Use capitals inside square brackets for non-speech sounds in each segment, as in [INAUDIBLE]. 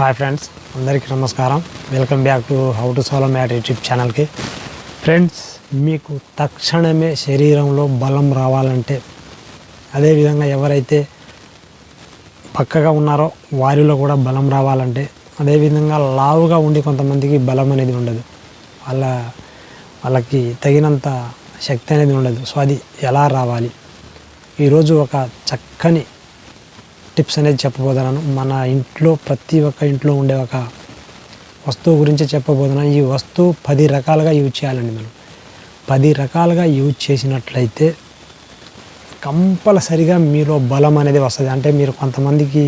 Hi friends అందరికీ నమస్కారం. Welcome back to how to solve mat YouTube ఛానల్కి friends మీకు తక్షణమే శరీరంలో బలం రావాలంటే అదేవిధంగా ఎవరైతే పక్కగా ఉన్నారో వారిలో కూడా బలం రావాలంటే అదేవిధంగా లావుగా ఉండి కొంతమందికి బలం అనేది ఉండదు. వాళ్ళ వాళ్ళకి తగినంత శక్తి అనేది ఉండదు. సో అది ఎలా రావాలి? ఈరోజు ఒక చక్కని టిప్స్ అనేది చెప్పబోతున్నాను. మన ఇంట్లో ప్రతి ఒక్క ఇంట్లో ఉండే ఒక వస్తువు గురించి చెప్పబోతున్నాను. ఈ వస్తువు పది రకాలుగా యూజ్ చేయాలండి మనం. పది రకాలుగా యూజ్ చేసినట్లయితే కంపల్సరిగా మీలో బలం అనేది వస్తుంది. అంటే మీరు కొంతమందికి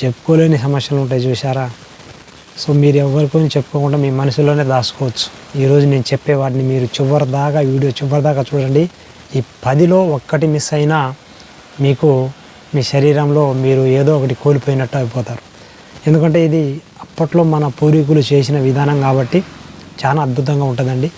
చెప్పుకోలేని సమస్యలు ఉంటాయి చూసారా సో మీరు ఎవరికొని చెప్పుకోకుండా మీ మనసులోనే దాచుకోవచ్చు. ఈరోజు నేను చెప్పే వాటిని మీరు చివరి దాకా వీడియో చివరి దాకా చూడండి. ఈ పదిలో ఒక్కటి మిస్ అయినా మీకు మీ శరీరంలో మీరు ఏదో ఒకటి కోల్పోయినట్టు అయిపోతారు. ఎందుకంటే ఇది అప్పట్లో మన పూర్వీకులు చేసిన విధానం కాబట్టి చాలా అద్భుతంగా ఉంటుందండి.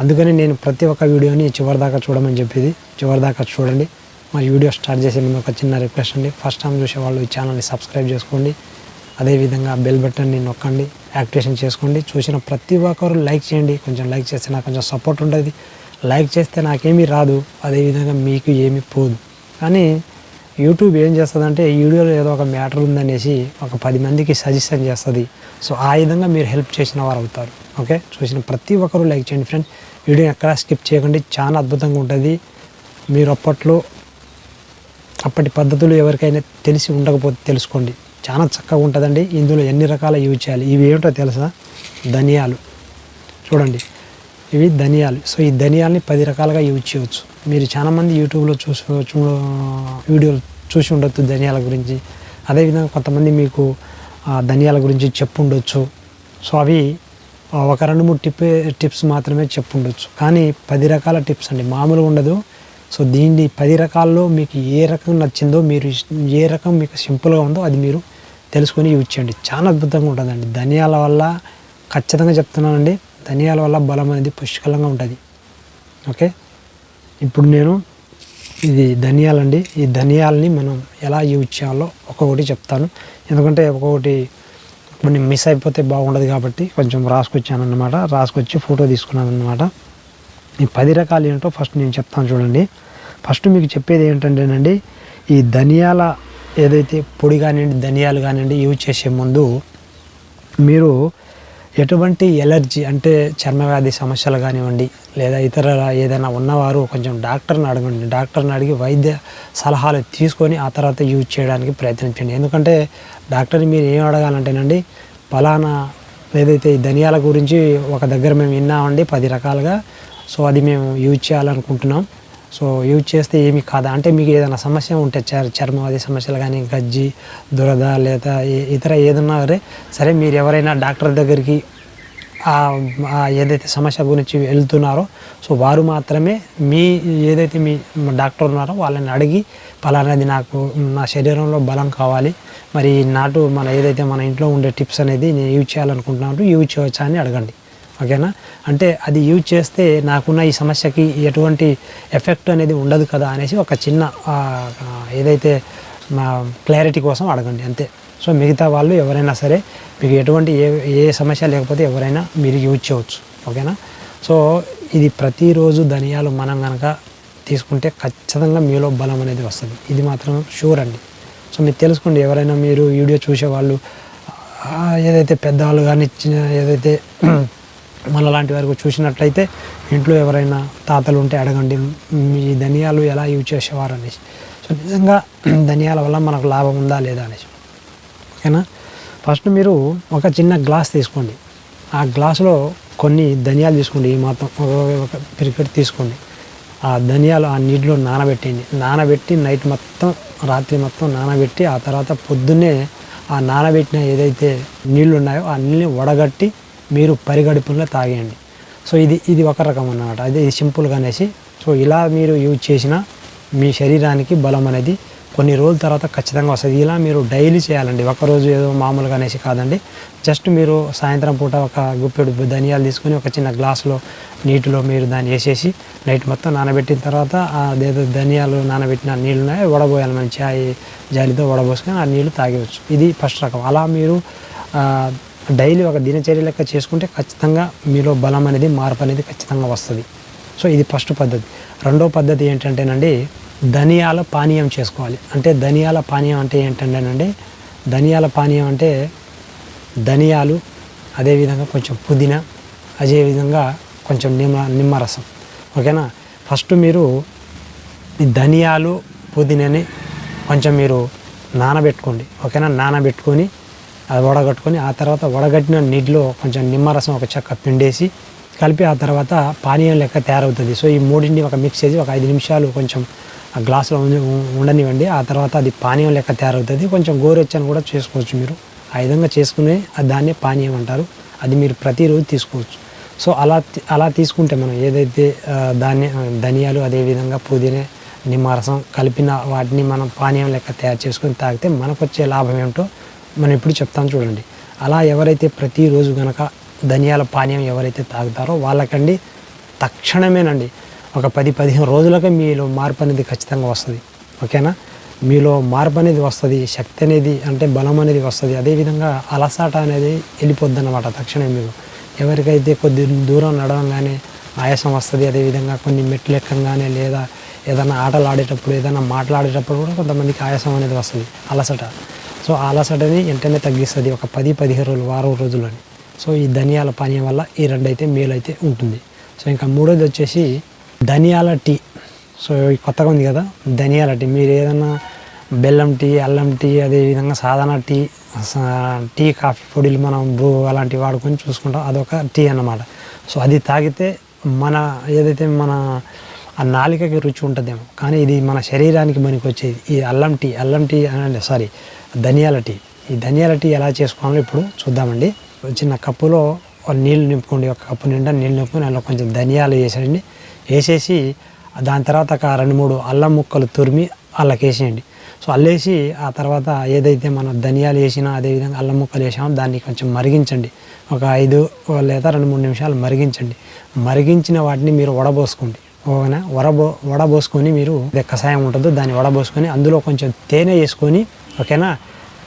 అందుకని నేను ప్రతి ఒక్క వీడియోని చివరిదాకా చూడమని చెప్పేది. చివరిదాకా చూడండి. మరి వీడియో స్టార్ట్ చేసే ముందు ఒక చిన్న రిక్వెస్ట్ అండి. ఫస్ట్ టైం చూసే వాళ్ళు ఈ ఛానల్ని సబ్స్క్రైబ్ చేసుకోండి. అదేవిధంగా బెల్ బటన్ని నొక్కండి. యాక్టివేషన్ చేసుకోండి. చూసిన ప్రతి ఒక్కరు లైక్ చేయండి. కొంచెం లైక్ చేస్తే నాకు కొంచెం సపోర్ట్ ఉంటుంది. లైక్ చేస్తే నాకేమీ రాదు. అదేవిధంగా మీకు ఏమీ పోదు. కానీ యూట్యూబ్ ఏం చేస్తుందంటే ఈ వీడియోలో ఏదో ఒక మ్యాటర్ ఉందనేసి ఒక పది మందికి సజెషన్ చేస్తుంది. సో ఆ విధంగా మీరు హెల్ప్ చేసిన వారు అవుతారు. ఓకే? చూసిన ప్రతి ఒక్కరు లైక్ చేయండి ఫ్రెండ్స్ వీడియో ఎక్కడ స్కిప్ చేయకండి. చాలా అద్భుతంగా ఉంటుంది. మీరు అప్పట్లో అప్పటి పద్ధతులు ఎవరికైనా తెలిసి ఉండకపోతే తెలుసుకోండి. చాలా చక్కగా ఉంటుందండి. ఇందులో ఎన్ని రకాల యూజ్ చేయాలి? ఇవి ఏమిటో తెలుసా? ధనియాలు. చూడండి. ఇవి ధనియాలు. సో ఈ ధనియాలని పది రకాలుగా యూజ్ చేయవచ్చు మీరు చాలామంది యూట్యూబ్లో చూసి చూ వీడియోలు చూసి ఉండొచ్చు ధనియాల గురించి. అదేవిధంగా కొంతమంది మీకు ధనియాల గురించి చెప్పుండొచ్చు. సో అవి ఒక రెండు మూడు టిప్ టిప్స్ మాత్రమే చెప్పుండొచ్చు. కానీ పది రకాల టిప్స్ అండి. మామూలుగా ఉండదు. సో దీన్ని పది రకాల్లో మీకు ఏ రకం నచ్చిందో మీరు ఏ రకం మీకు సింపుల్గా ఉందో అది మీరు తెలుసుకొని యూజ్ చేయండి. చాలా అద్భుతంగా ఉంటుందండి. ధనియాల వల్ల ఖచ్చితంగా చెప్తున్నానండి. ధనియాల వల్ల బలం అనేది పుష్కలంగా ఉంటుంది. ఓకే? ఇప్పుడు నేను ఇది ధనియాలండి. ఈ ధనియాలని మనం ఎలా యూజ్ చేయాలో ఒక్కొక్కటి చెప్తాను. ఎందుకంటే ఒక్కొక్కటి కొన్ని మిస్ అయిపోతే బాగుండదు కాబట్టి కొంచెం రాసుకొచ్చాను అనమాట రాసుకొచ్చి ఫోటో తీసుకున్నాను అనమాట ఈ పది రకాలు ఏంటో ఫస్ట్ నేను చెప్తాను చూడండి. ఫస్ట్ మీకు చెప్పేది ఏంటంటేనండి ఈ ధనియాల ఏదైతే పొడి కానివ్వండి ధనియాలు కానివ్వండి యూజ్ చేసే ముందు మీరు ఎటువంటి ఎలర్జీ అంటే చర్మవ్యాధి సమస్యలు కానివ్వండి లేదా ఇతర ఏదైనా ఉన్నవారు కొంచెం డాక్టర్ని అడగండి. డాక్టర్ని అడిగి వైద్య సలహాలు తీసుకొని ఆ తర్వాత యూజ్ చేయడానికి ప్రయత్నించండి. ఎందుకంటే డాక్టర్ని మీరు ఏం అడగాలంటేనండి ఫలానా ఏదైతే ధనియాల గురించి ఒక దగ్గర మేము విన్నామండి పది రకాలుగా. సో అది మేము యూజ్ చేయాలనుకుంటున్నాం. సో యూజ్ చేస్తే ఏమి కాదా? అంటే మీకు ఏదైనా సమస్య ఉంటే చర్ చర్మవాది సమస్యలు కానీ గజ్జి దురద లేదా ఇతర ఏదన్నా సరే సరే మీరు ఎవరైనా డాక్టర్ దగ్గరికి ఆ ఏదైతే సమస్య గురించి వెళ్తున్నారో సో వారు మాత్రమే మీ ఏదైతే మీ డాక్టర్ ఉన్నారో వాళ్ళని అడిగి పలానాది నాకు నా శరీరంలో బలం కావాలి. మరి నాటు మన ఏదైతే మన ఇంట్లో ఉండే టిప్స్ అనేది నేను యూజ్ చేయాలనుకుంటున్నాను యూజ్ చేయవచ్చా అని అడగండి. ఓకేనా? అంటే అది యూజ్ చేస్తే నాకున్న ఈ సమస్యకి ఎటువంటి ఎఫెక్ట్ అనేది ఉండదు కదా అనేసి ఒక చిన్న ఏదైతే మా క్లారిటీ కోసం అడగండి అంతే. సో మిగతా వాళ్ళు ఎవరైనా సరే మీకు ఎటువంటి ఏ ఏ సమస్య లేకపోతే ఎవరైనా మీరు యూజ్ చేయవచ్చు ఓకేనా? సో ఇది ప్రతిరోజు ధనియాలు మనం కనుక తీసుకుంటే ఖచ్చితంగా మీలో బలం అనేది వస్తుంది. ఇది మాత్రం షూర్ అండి. సో మీరు తెలుసుకోండి ఎవరైనా మీరు వీడియో చూసేవాళ్ళు ఏదైతే పెద్దవాళ్ళు కానీ ఏదైతే మళ్ళీ లాంటి వారికి చూసినట్లయితే ఇంట్లో ఎవరైనా తాతలు ఉంటే అడగండి మీ ధనియాలు ఎలా యూజ్ చేసేవారు? అనేసి. సో నిజంగా [CLEARS THROAT] ధనియాల వల్ల మనకు లాభం ఉందా లేదా అనేసి. ఓకేనా? ఫస్ట్ మీరు ఒక చిన్న గ్లాస్ తీసుకోండి. ఆ గ్లాసులో కొన్ని ధనియాలు తీసుకోండి ఈ మాత్రం ఒక- ఒక పిరికెట్ తీసుకోండి. ఆ ధనియాలు ఆ నీటిలో నానబెట్టండి నానబెట్టి నైట్ మొత్తం రాత్రి మొత్తం నానబెట్టి ఆ తర్వాత పొద్దున్నే ఆ నానబెట్టిన ఏదైతే నీళ్ళు ఉన్నాయో ఆ నీళ్ళని వడగట్టి మీరు పరిగడుపుల్లో తాగేయండి. సో ఇది ఇది ఒక రకం అన్నమాట. అదే ఇది సింపుల్గా అనేసి సో ఇలా మీరు యూజ్ చేసిన మీ శరీరానికి బలం అనేది కొన్ని రోజుల తర్వాత ఖచ్చితంగా వస్తుంది. ఇలా మీరు డైలీ చేయాలండి. ఒకరోజు ఏదో మామూలుగా అనేసి కాదండి. జస్ట్ మీరు సాయంత్రం పూట ఒక గుప్పెడు ధనియాలు తీసుకొని ఒక చిన్న గ్లాసులో నీటిలో మీరు దాన్ని వేసేసి నైట్ మొత్తం నానబెట్టిన తర్వాత అదేదో ధనియాలు నానబెట్టిన నీళ్ళు వడబోయాలి మనం చాయ్ జాలితో వడబోసుకొని ఆ నీళ్ళు తాగేవచ్చు ఇది ఫస్ట్ రకం. అలా మీరు డైలీ ఒక దినచర్య లెక్క చేసుకుంటే ఖచ్చితంగా మీలో బలం అనేది మార్పు అనేది ఖచ్చితంగా వస్తుంది. సో ఇది ఫస్ట్ పద్ధతి. రెండో పద్ధతి ఏంటంటేనండి ధనియాల పానీయం చేసుకోవాలి. అంటే ధనియాల పానీయం అంటే ఏంటంటేనండి ధనియాల పానీయం అంటే ధనియాలు అదేవిధంగా కొంచెం పుదీనా అదేవిధంగా కొంచెం నిమ్మ నిమ్మరసం. ఓకేనా? ఫస్ట్ మీరు ఈ ధనియాలు పుదీనాని కొంచెం మీరు నానబెట్టుకోండి. ఓకేనా? నానబెట్టుకొని అది వడగట్టుకొని ఆ తర్వాత వడగట్టిన నీటిలో కొంచెం నిమ్మరసం ఒక చెక్క పిండేసి కలిపి ఆ తర్వాత పానీయం లెక్క తయారవుతుంది. సో ఈ మూడింటిని ఒక మిక్స్ చేసి ఒక ఐదు నిమిషాలు కొంచెం ఆ గ్లాసులో ఉండనివ్వండి. ఆ తర్వాత అది పానీయం లెక్క తయారవుతుంది. కొంచెం గోరెచ్చని కూడా చేసుకోవచ్చు మీరు. ఆ విధంగా చేసుకుని దాన్నే పానీయం అంటారు. అది మీరు ప్రతిరోజు తీసుకోవచ్చు. సో అలా అలా తీసుకుంటే మనం ఏదైతే ధాన్య దాన్ని ధనియాలు అదేవిధంగా పుదీనా నిమ్మరసం కలిపిన వాటిని మనం పానీయం లెక్క తయారు చేసుకొని తాగితే మనకు వచ్చే లాభం ఏమిటో మనం ఎప్పుడు చెప్తాను చూడండి. అలా ఎవరైతే ప్రతిరోజు గనక ధనియాల పానీయం ఎవరైతే తాగుతారో వాళ్ళకండి తక్షణమేనండి ఒక పది పదిహేను రోజులకే మీలో మార్పు అనేది ఖచ్చితంగా వస్తుంది. ఓకేనా? మీలో మార్పు అనేది వస్తుంది శక్తి అనేది అంటే బలం అనేది వస్తుంది. అదేవిధంగా అలసాట అనేది వెళ్ళిపోద్ది అనమాట తక్షణమే మీరు ఎవరికైతే కొద్ది దూరం నడవంగానే ఆయాసం వస్తుంది అదేవిధంగా కొన్ని మెట్లు ఎక్కంగానే లేదా ఏదైనా ఆటలు ఆడేటప్పుడు ఏదైనా మాట్లాడేటప్పుడు కూడా కొంతమందికి ఆయాసం అనేది వస్తుంది అలసట. సో అలసటని వెంటనే తగ్గిస్తుంది ఒక పది పదిహేను రోజులు వారం రోజుల్లోని. సో ఈ ధనియాల పానీయం వల్ల ఈ రెండు అయితే మేలు అయితే ఉంటుంది. సో ఇంకా మూడోది వచ్చేసి ధనియాల టీ. సో కొత్తగా ఉంది కదా ధనియాల టీ. మీరు ఏదైనా బెల్లం టీ అల్లం టీ అదేవిధంగా సాధారణ టీ టీ కాఫీ పొడిలు మనం బ్రూ అలాంటివి వాడుకొని చూసుకుంటాం. అదొక టీ అన్నమాట. సో అది తాగితే మన ఏదైతే మన ఆ నాలికకి రుచి ఉంటుందేమో. కానీ ఇది మన శరీరానికి మనకి వచ్చేది ఈ అల్లం టీ అల్లం టీ అంటే సారీ ధనియాల టీ. ఈ ధనియాల టీ ఎలా చేసుకోవాలో ఇప్పుడు చూద్దామండి. ఒక చిన్న కప్పులో నీళ్ళు నింపుకోండి. ఒక కప్పు నిండా నీళ్ళు నింపుకొని అందులో కొంచెం ధనియాలు వేసేయండి. వేసేసి దాని తర్వాత ఒక రెండు మూడు అల్లం ముక్కలు తురిమి అల్లకి వేసేయండి. సో అల్లేసి ఆ తర్వాత ఏదైతే మనం ధనియాలు వేసినా అదేవిధంగా అల్లం ముక్కలు వేసామో దాన్ని కొంచెం మరిగించండి. ఒక ఐదు లేదా రెండు మూడు నిమిషాలు మరిగించండి. మరిగించిన వాటిని మీరు వడబోసుకోండి. ఓకేనా? వడబో వడబోసుకొని మీరు కషాయం ఉంటుందో దాన్ని వడబోసుకొని అందులో కొంచెం తేనె వేసుకొని ఓకేనా?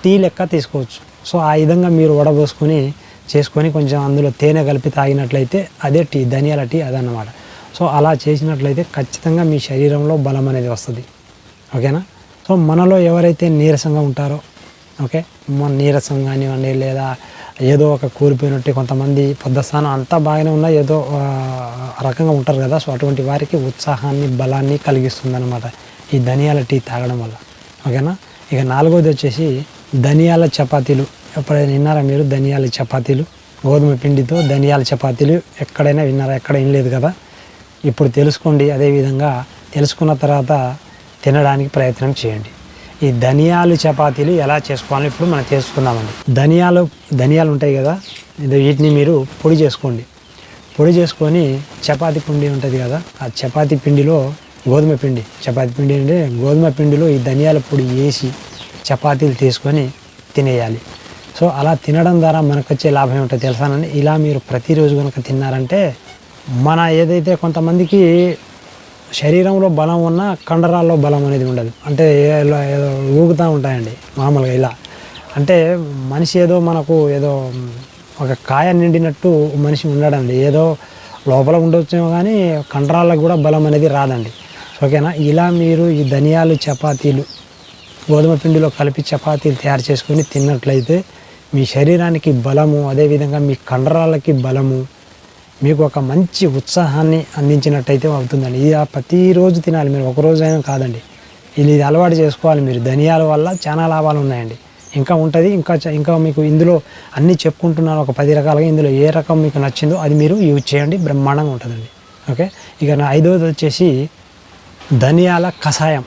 టీ లెక్క తీసుకోవచ్చు. సో ఆ విధంగా మీరు వడబోసుకొని చేసుకొని కొంచెం అందులో తేనె కలిపి తాగినట్లయితే అదే టీ ధనియాల టీ అదన్నమాట. సో అలా చేసినట్లయితే ఖచ్చితంగా మీ శరీరంలో బలం అనేది వస్తుంది. ఓకేనా? సో మనలో ఎవరైతే నీరసంగా ఉంటారో ఓకే? మన నీరసం కానివ్వండి లేదా ఏదో ఒక కూలిపోయినట్టు కొంతమంది పొద్దుస్థానం అంతా బాగానే ఉన్నా ఏదో రకంగా ఉంటారు కదా? సో అటువంటి వారికి ఉత్సాహాన్ని బలాన్ని కలిగిస్తుంది అనమాట ఈ ధనియాల టీ తాగడం వల్ల. ఓకేనా? ఇక నాలుగోది వచ్చేసి ధనియాల చపాతీలు. ఎప్పుడైనా విన్నారా మీరు ధనియాల చపాతీలు? గోధుమ పిండితో ధనియాల చపాతీలు ఎక్కడైనా విన్నారా? ఎక్కడ వినలేదు కదా? ఇప్పుడు తెలుసుకోండి అదేవిధంగా తెలుసుకున్న తర్వాత తినడానికి ప్రయత్నం చేయండి. ఈ ధనియాలు చపాతీలు ఎలా చేసుకోవాలో ఇప్పుడు మనం తెలుసుకుందామండి. ధనియాలు ధనియాలు ఉంటాయి కదా ఇది వీటిని మీరు పొడి చేసుకోండి. పొడి చేసుకొని చపాతీ పిండి ఉంటుంది కదా ఆ చపాతీ పిండిలో గోధుమ పిండి చపాతీ పిండి అంటే గోధుమ పిండిలో ఈ ధనియాల పొడి వేసి చపాతీలు తీసుకొని తినేయాలి. సో అలా తినడం ద్వారా మనకు వచ్చే లాభం ఏమిటో తెలుసానండి ఇలా మీరు ప్రతిరోజు కనుక తిన్నారంటే మన ఏదైతే కొంతమందికి శరీరంలో బలం ఉన్నా కండరాల్లో బలం అనేది ఉండదు. అంటే ఏదో ఏదో ఊగుతూ ఉంటాయండి మామూలుగా ఇలా. అంటే మనిషి ఏదో మనకు ఏదో ఒక కాయ నిండినట్టు మనిషి ఉండడండి. ఏదో లోపల ఉండొచ్చేమో కానీ కండరాలకు కూడా బలం అనేది రాదండి. ఓకేనా? ఇలా మీరు ఈ ధనియాలు చపాతీలు గోధుమ పిండిలో కలిపి చపాతీలు తయారు చేసుకొని తిన్నట్లయితే మీ శరీరానికి బలము అదేవిధంగా మీ కండరాలకి బలము మీకు ఒక మంచి ఉత్సాహాన్ని అందించినట్టయితే అవుతుందండి. ఇది ప్రతిరోజు తినాలి మీరు ఒక రోజు కాదండి. ఇది ఇది అలవాటు చేసుకోవాలి మీరు. ధనియాల వల్ల చాలా లాభాలు ఉన్నాయండి. ఇంకా ఉంటుంది ఇంకా ఇంకా మీకు ఇందులో అన్నీ చెప్పుకుంటున్నాను ఒక పది రకాలుగా ఇందులో ఏ రకం మీకు నచ్చిందో అది మీరు యూజ్ చేయండి బ్రహ్మాండంగా ఉంటుందండి. ఓకే? ఇక నా ఐదవది వచ్చేసి ధనియాల కషాయం.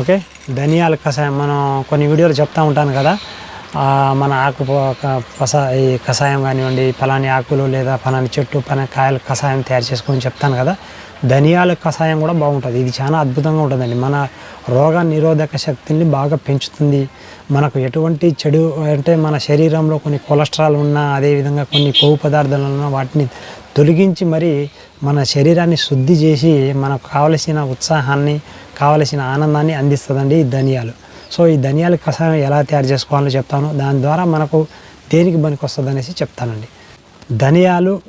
ఓకే? ధనియాల కషాయం మనం కొన్ని వీడియోలు చెప్తా ఉంటాను కదా. మన ఆకు ప- ఈ కషాయం కానివ్వండి ఫలాని ఆకులు లేదా ఫలాని చెట్టు పలాని కాయలు కషాయం తయారు చేసుకొని చెప్తాను కదా. ధనియాల కషాయం కూడా బాగుంటుంది. ఇది చాలా అద్భుతంగా ఉంటుందండి. మన రోగ నిరోధక శక్తిని బాగా పెంచుతుంది. మనకు ఎటువంటి చెడు అంటే మన శరీరంలో కొన్ని కొలెస్ట్రాల్ ఉన్నా అదేవిధంగా కొన్ని కొవ్వు పదార్థాలు ఉన్నా వాటిని తొలగించి మరి మన శరీరాన్ని శుద్ధి చేసి మనకు కావలసిన ఉత్సాహాన్ని కావలసిన ఆనందాన్ని అందిస్తుందండి ఈ ధనియాలు. సో ఈ ధనియాల కషాయం ఎలా తయారు చేసుకోవాలో చెప్తాను. దాని ద్వారా మనకు దేనికి పనికి వస్తుంది అనేసి చెప్తానండి. ధనియాలు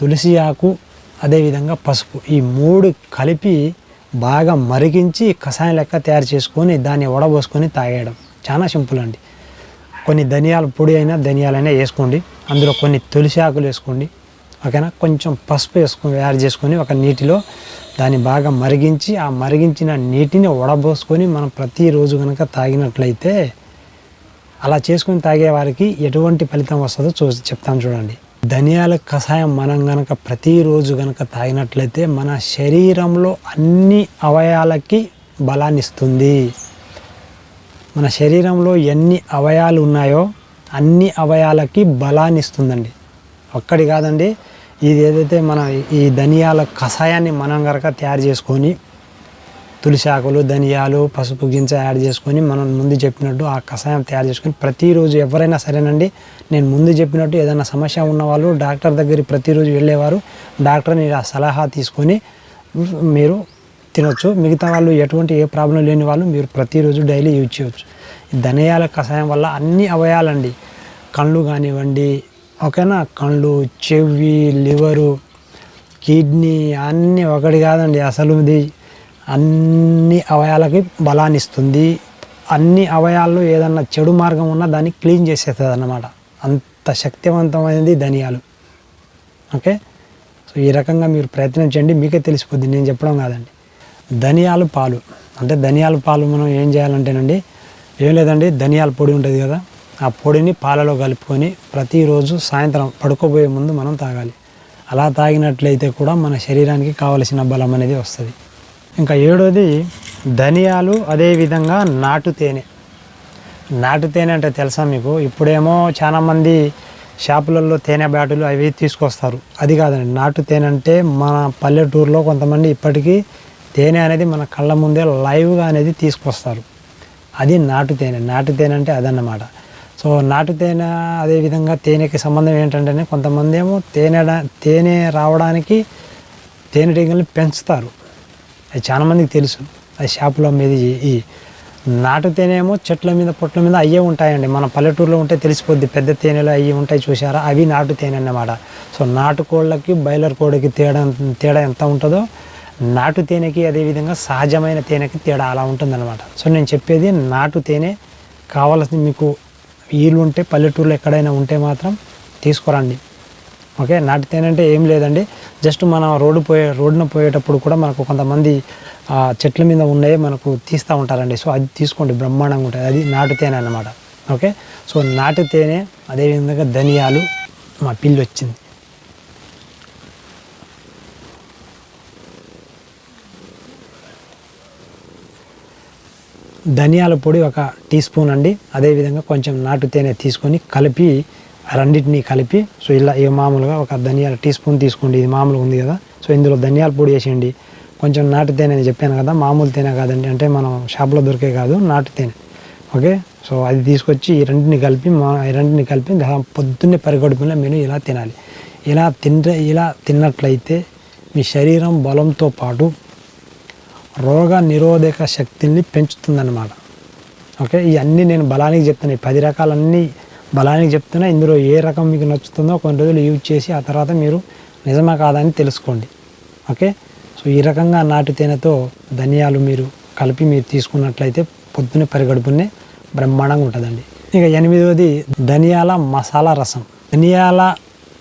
తులసి ఆకు అదేవిధంగా పసుపు ఈ మూడు కలిపి బాగా మరిగించి కషాయం లెక్క తయారు చేసుకొని దాన్ని వడబోసుకొని తాగేయడం. చాలా సింపుల్ అండి. కొన్ని ధనియాల పొడి అయినా ధనియాలైనా వేసుకోండి. అందులో కొన్ని తులసి ఆకులు వేసుకోండి. ఓకేనా కొంచెం పసుపు వేసుకొని యాడ్ చేసుకొని ఒక నీటిలో దాన్ని బాగా మరిగించి ఆ మరిగించిన నీటిని వడబోసుకొని మనం ప్రతిరోజు కనుక తాగినట్లయితే అలా చేసుకొని తాగే వారికి ఎటువంటి ఫలితం వస్తుందో చూ చెప్తాను చూడండి. ధనియాల కషాయం మనం గనక ప్రతిరోజు గనక తాగినట్లయితే మన శరీరంలో అన్ని అవయాలకి బలాన్ని ఇస్తుంది. మన శరీరంలో ఎన్ని అవయాలు ఉన్నాయో అన్ని అవయాలకి బలాన్ని ఇస్తుందండి. ఒక్కడి కాదండి ఇది ఏదైతే మన ఈ ధనియాల కషాయాన్ని మనం కనుక తయారు చేసుకొని తులసి ఆకులు ధనియాలు పసుపు గింజ యాడ్ చేసుకొని మనం ముందు చెప్పినట్టు ఆ కషాయం తయారు చేసుకొని ప్రతిరోజు ఎవరైనా సరేనండి నేను ముందు చెప్పినట్టు ఏదైనా సమస్య ఉన్నవాళ్ళు డాక్టర్ దగ్గరికి ప్రతిరోజు వెళ్ళేవారు. డాక్టర్ని ఆ సలహా తీసుకొని మీరు తినొచ్చు. మిగతా వాళ్ళు ఎటువంటి ఏ ప్రాబ్లం లేని వాళ్ళు మీరు ప్రతిరోజు డైలీ యూజ్ చేయవచ్చు ఈ ధనియాల కషాయం వల్ల అన్ని అవయాలండి కళ్ళు కానివ్వండి ఓకేనా? కళ్ళు చెవి లివరు కిడ్నీ అన్నీ ఒకటి కాదండి. అసలు ఇది అన్ని అవయాలకి బలాన్ని ఇస్తుంది. అన్ని అవయాల్లో ఏదన్నా చెడు మార్గం ఉన్నా దాన్ని క్లీన్ చేసేస్తుంది అన్నమాట అంత శక్తివంతమైనది ధనియాలు. ఓకే? సో ఈ రకంగా మీరు ప్రయత్నం చేయండి. మీకే తెలిసిపోద్ది. నేను చెప్పడం కాదండి. ధనియాలు పాలు. అంటే ధనియాల పాలు మనం ఏం చేయాలంటేనండి ఏం లేదండి ధనియాల పొడి ఉంటుంది కదా. ఆ పొడిని పాలలో కలుపుకొని ప్రతిరోజు సాయంత్రం పడుకోబోయే ముందు మనం తాగాలి. అలా తాగినట్లయితే కూడా మన శరీరానికి కావలసిన బలం అనేది వస్తుంది. ఇంకా ఏడోది ధనియాలు అదేవిధంగా నాటు తేనె. నాటు తేనె అంటే తెలుసా మీకు? ఇప్పుడేమో చాలామంది షాపులలో తేనె బ్యాటులు అవి తీసుకొస్తారు. అది కాదండి నాటు తేనె అంటే మన పల్లెటూరులో కొంతమంది ఇప్పటికీ తేనె అనేది మన కళ్ళ ముందే లైవ్గా అనేది తీసుకొస్తారు. అది నాటు తేనె. నాటు తేనె అంటే అదన్నమాట. సో నాటు తేనె అదేవిధంగా తేనెకి సంబంధం ఏంటంటే కొంతమంది ఏమో తేనె తేనె రావడానికి తేనెటీగలను పెంచుతారు. అది చాలా మందికి తెలుసు. అది షాపులో మీద ఈ- నాటు తేనె ఏమో చెట్ల మీద పొట్ల మీద అయ్యే ఉంటాయండి. మన పల్లెటూరులో ఉంటే తెలిసిపోద్ది. పెద్ద తేనెలు అవి ఉంటాయి చూసారా అవి నాటు తేనె అన్నమాట. సో నాటు కోళ్ళకి బాయిలర్ కోడికి తేడా తేడా ఎంత ఉంటుందో నాటు తేనెకి అదేవిధంగా సహజమైన తేనెకి తేడా అలా ఉంటుందన్నమాట. సో నేను చెప్పేది నాటు తేనె కావాల్సింది మీకు వీలు ఉంటే పల్లెటూరులో ఎక్కడైనా ఉంటే మాత్రం తీసుకురండి. ఓకే? నాటు తేనె అంటే ఏం లేదండి. జస్ట్ మనం రోడ్డు పోయే రోడ్డున పోయేటప్పుడు కూడా మనకు కొంతమంది చెట్ల మీద ఉన్నాయి మనకు తీస్తూ ఉంటారండి. సో అది తీసుకోండి. బ్రహ్మాండంగా ఉంటుంది అది నాటు తేనె అన్నమాట. ఓకే? సో నాటు తేనె అదేవిధంగా ధనియాలు మా పిల్లి వచ్చింది ధనియాల పొడి ఒక టీ స్పూన్ అండి. అదేవిధంగా కొంచెం నాటు తేనె తీసుకొని కలిపి ఆ రెండింటిని కలిపి సో ఇలా ఇవి మామూలుగా ఒక ధనియాల టీ స్పూన్ తీసుకోండి. ఇది మామూలుగా ఉంది కదా. సో ఇందులో ధనియాల పొడి వేసేయండి. కొంచెం నాటు తేనె అని చెప్పాను కదా. మామూలు తేనె కాదండి. అంటే మనం షాప్లో దొరికే కాదు నాటు తేనె. ఓకే? సో అది తీసుకొచ్చి ఈ రెండింటిని కలిపి మా ఈ రెండింటిని కలిపి పొద్దున్నే పరిగడుపులో మీరు ఇలా తినాలి. ఇలా తింటే ఇలా తిన్నట్లయితే మీ శరీరం బలంతో పాటు రోగ నిరోధక శక్తిని పెంచుతుందన్నమాట. ఓకే? ఇవన్నీ నేను బలానికి చెప్తున్నా. ఈ పది రకాలన్నీ బలానికి చెప్తున్నా. ఇందులో ఏ రకం మీకు నచ్చుతుందో కొన్ని రోజులు యూజ్ చేసి ఆ తర్వాత మీరు నిజమా కాదని తెలుసుకోండి. ఓకే? సో ఈ రకంగా నాటు తేనెతో ధనియాలు మీరు కలిపి మీరు తీసుకున్నట్లయితే పొద్దున్నే పరిగడుపునే బ్రహ్మాండంగా ఉంటుందండి. ఇక ఎనిమిదవది ధనియాల మసాలా రసం. ధనియాల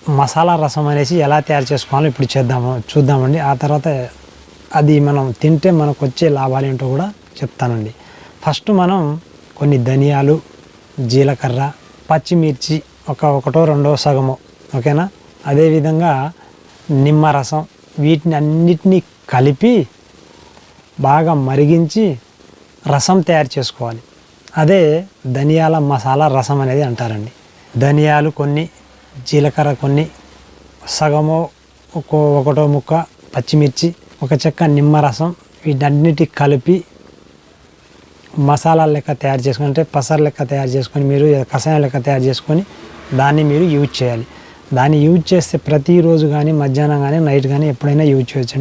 మసాలా రసం అనేసి ఎలా తయారు చేసుకోవాలో ఇప్పుడు చేద్దాము చూద్దామండి. ఆ తర్వాత అది మనం తింటే మనకు వచ్చే లాభాలు ఏంటో కూడా చెప్తానండి. ఫస్ట్ మనం కొన్ని ధనియాలు జీలకర్ర పచ్చిమిర్చి ఒక ఒకటో రెండో సగము ఓకేనా? అదేవిధంగా నిమ్మరసం వీటిని అన్నిటినీ కలిపి బాగా మరిగించి రసం తయారు చేసుకోవాలి. అదే ధనియాల మసాలా రసం అనేది అంటారండి. ధనియాలు కొన్ని జీలకర్ర కొన్ని సగము ఒక్కో ఒకటో ముక్క పచ్చిమిర్చి ఒక చెక్క నిమ్మరసం వీటన్నిటి కలిపి మసాలా లెక్క తయారు చేసుకుని అంటే పసర్ లెక్క తయారు చేసుకొని మీరు కషాయం లెక్క తయారు చేసుకొని దాన్ని మీరు యూజ్ చేయాలి. దాన్ని యూజ్ చేస్తే ప్రతిరోజు కానీ మధ్యాహ్నం కానీ నైట్ కానీ ఎప్పుడైనా యూజ్ చేయొచ్చండి.